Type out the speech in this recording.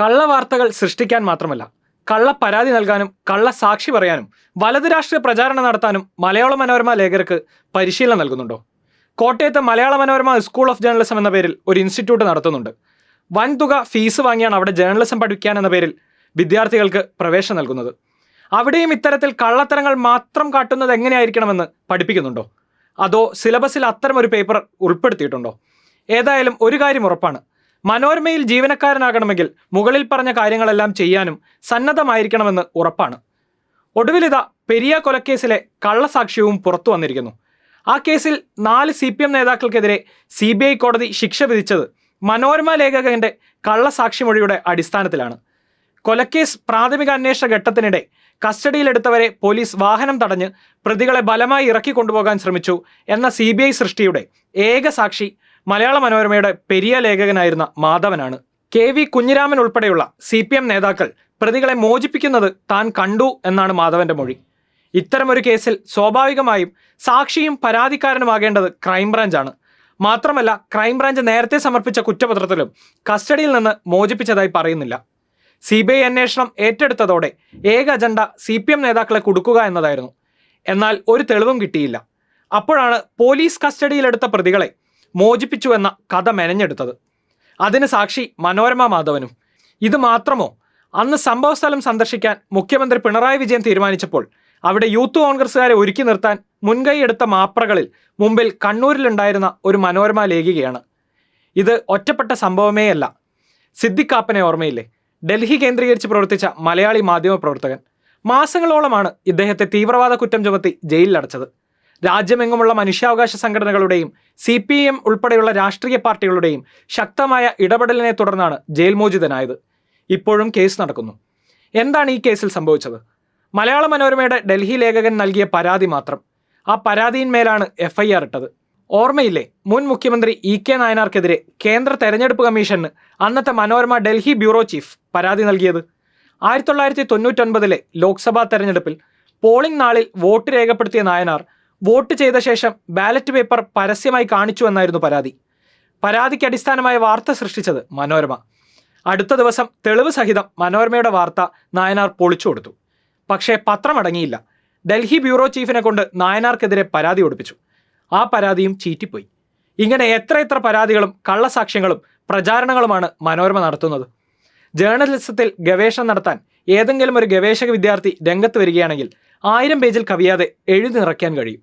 കള്ളവാർത്തകൾ സൃഷ്ടിക്കാൻ മാത്രമല്ല കള്ള പരാതി നൽകാനും കള്ള സാക്ഷി പറയാനും വലത് രാഷ്ട്രീയ പ്രചാരണം നടത്താനും മലയാള മനോരമ ലേഖകർക്ക് പരിശീലനം നൽകുന്നുണ്ടോ? കോട്ടയത്ത് Malayala Manorama school of journalism എന്ന പേരിൽ ഒരു ഇൻസ്റ്റിറ്റ്യൂട്ട് നടത്തുന്നുണ്ട്. വൻതുക ഫീസ് വാങ്ങിയാണ് അവിടെ ജേർണലിസം പഠിക്കാൻ എന്ന പേരിൽ വിദ്യാർത്ഥികൾക്ക് പ്രവേശനം നൽകുന്നത്. അവിടെയും ഇത്തരത്തിൽ കള്ളത്തരങ്ങൾ മാത്രം കാട്ടുന്നത് എങ്ങനെയായിരിക്കണമെന്ന് പഠിപ്പിക്കുന്നുണ്ടോ? അതോ സിലബസിൽ അത്തരം ഒരു പേപ്പർ ഉൾപ്പെടുത്തിയിട്ടുണ്ടോ? ഏതായാലും ഒരു കാര്യം ഉറപ്പാണ് മനോരമയിൽ ജീവനക്കാരനാകണമെങ്കിൽ മുകളിൽ പറഞ്ഞ കാര്യങ്ങളെല്ലാം ചെയ്യാനും സന്നദ്ധമായിരിക്കണമെന്ന് ഉറപ്പാണ്. ഒടുവിലിതാ പെരിയ കൊലക്കേസിലെ കള്ളസാക്ഷ്യവും പുറത്തു വന്നിരിക്കുന്നു. ആ കേസിൽ നാല് സി പി എം നേതാക്കൾക്കെതിരെ സി ബി ഐ കോടതി ശിക്ഷ വിധിച്ചത് മനോരമ ലേഖകന്റെ കള്ളസാക്ഷിമൊഴിയുടെ അടിസ്ഥാനത്തിലാണ്. കൊലക്കേസ് പ്രാഥമിക അന്വേഷണ ഘട്ടത്തിനിടെ കസ്റ്റഡിയിലെടുത്തവരെ പോലീസ് വാഹനം തടഞ്ഞ് പ്രതികളെ ബലമായി ഇറക്കി കൊണ്ടുപോകാൻ ശ്രമിച്ചു എന്ന സി സൃഷ്ടിയുടെ ഏക സാക്ഷി മലയാള മനോരമയുടെ പെരിയ ലേഖകനായിരുന്ന മാധവനാണ്. കെ വി കുഞ്ഞിരാമൻ ഉൾപ്പെടെയുള്ള സി പി എം നേതാക്കൾ പ്രതികളെ മോചിപ്പിക്കുന്നത് താൻ കണ്ടു എന്നാണ് മാധവന്റെ മൊഴി. ഇത്തരമൊരു കേസിൽ സ്വാഭാവികമായും സാക്ഷിയും പരാതിക്കാരനുമാകേണ്ടത് ക്രൈംബ്രാഞ്ചാണ്. മാത്രമല്ല ക്രൈംബ്രാഞ്ച് നേരത്തെ സമർപ്പിച്ച കുറ്റപത്രത്തിലും കസ്റ്റഡിയിൽ നിന്ന് മോചിപ്പിച്ചതായി പറയുന്നില്ല. സി ബി ഐ അന്വേഷണം ഏറ്റെടുത്തതോടെ ഏക അജണ്ട സി പി എം നേതാക്കളെ കൊടുക്കുക എന്നതായിരുന്നു. എന്നാൽ ഒരു തെളിവും കിട്ടിയില്ല. അപ്പോഴാണ് പോലീസ് കസ്റ്റഡിയിലെടുത്ത പ്രതികളെ മോചിപ്പിച്ചു എന്ന കഥ മെനഞ്ഞെടുത്തത്. അതിന് സാക്ഷി മനോരമ മാധവനും. ഇത് മാത്രമോ? അന്ന് സംഭവസ്ഥലം സന്ദർശിക്കാൻ മുഖ്യമന്ത്രി പിണറായി വിജയൻ തീരുമാനിച്ചപ്പോൾ അവിടെ യൂത്ത് കോൺഗ്രസ്സുകാരെ ഒരുക്കി നിർത്താൻ മുൻകൈയെടുത്ത മാപ്രകളിൽ മുമ്പിൽ കണ്ണൂരിലുണ്ടായിരുന്ന ഒരു മനോരമ ലേഖികയാണ്. ഇത് ഒറ്റപ്പെട്ട സംഭവമേയല്ല സിദ്ദിഖാപ്പനെ ഓർമ്മയില്ലേ? ഡൽഹി കേന്ദ്രീകരിച്ച് പ്രവർത്തിച്ച മലയാളി മാധ്യമ പ്രവർത്തകൻ മാസങ്ങളോളമാണ് ഇദ്ദേഹത്തെ തീവ്രവാദ കുറ്റം ചുമത്തി ജയിലിലടച്ചത്. രാജ്യമെങ്ങുമുള്ള മനുഷ്യാവകാശ സംഘടനകളുടെയും സി പി എം ഉൾപ്പെടെയുള്ള രാഷ്ട്രീയ പാർട്ടികളുടെയും ശക്തമായ ഇടപെടലിനെ തുടർന്നാണ് ജയിൽ മോചിതനായത്. ഇപ്പോഴും കേസ് നടക്കുന്നു. എന്താണ് ഈ കേസിൽ സംഭവിച്ചത്? മലയാള മനോരമയുടെ ഡൽഹി ലേഖകൻ നൽകിയ പരാതി മാത്രം. ആ പരാതിയിന്മേലാണ് എഫ് ഐ ആർ ഇട്ടത്. ഓർമ്മയില്ലേ? മുൻ മുഖ്യമന്ത്രി ഇ കെ നായനാർക്കെതിരെ കേന്ദ്ര തെരഞ്ഞെടുപ്പ് കമ്മീഷന് അന്നത്തെ മനോരമ ഡൽഹി ബ്യൂറോ ചീഫ് പരാതി നൽകിയത്. ആയിരത്തി തൊള്ളായിരത്തി തൊണ്ണൂറ്റൊൻപതിലെ ലോക്സഭാ തെരഞ്ഞെടുപ്പിൽ പോളിംഗ് നാളിൽ വോട്ട് രേഖപ്പെടുത്തിയ നായനാർ വോട്ട് ചെയ്ത ശേഷം ബാലറ്റ് പേപ്പർ പരസ്യമായി കാണിച്ചു എന്നായിരുന്നു പരാതി. പരാതിക്ക് അടിസ്ഥാനമായ വാർത്ത സൃഷ്ടിച്ചത് മനോരമ. അടുത്ത ദിവസം തെളിവ് സഹിതം മനോരമയുടെ വാർത്ത നായനാർ പൊളിച്ചു കൊടുത്തു. പക്ഷേ പത്രം അടങ്ങിയില്ല ഡൽഹി ബ്യൂറോ ചീഫിനെ കൊണ്ട് നായനാർക്കെതിരെ പരാതി കൊടുപ്പിച്ചു. ആ പരാതിയും ചീറ്റിപ്പോയി. ഇങ്ങനെ എത്ര എത്ര പരാതികളും കള്ളസാക്ഷ്യങ്ങളും പ്രചാരണങ്ങളുമാണ് മനോരമ നടത്തുന്നത്. ജേർണലിസത്തിൽ ഗവേഷണം നടത്താൻ ഏതെങ്കിലും ഒരു ഗവേഷക വിദ്യാർത്ഥി രംഗത്ത് വരികയാണെങ്കിൽ ആയിരം പേജിൽ കവിയാതെ എഴുതി നിറയ്ക്കാൻ കഴിയും.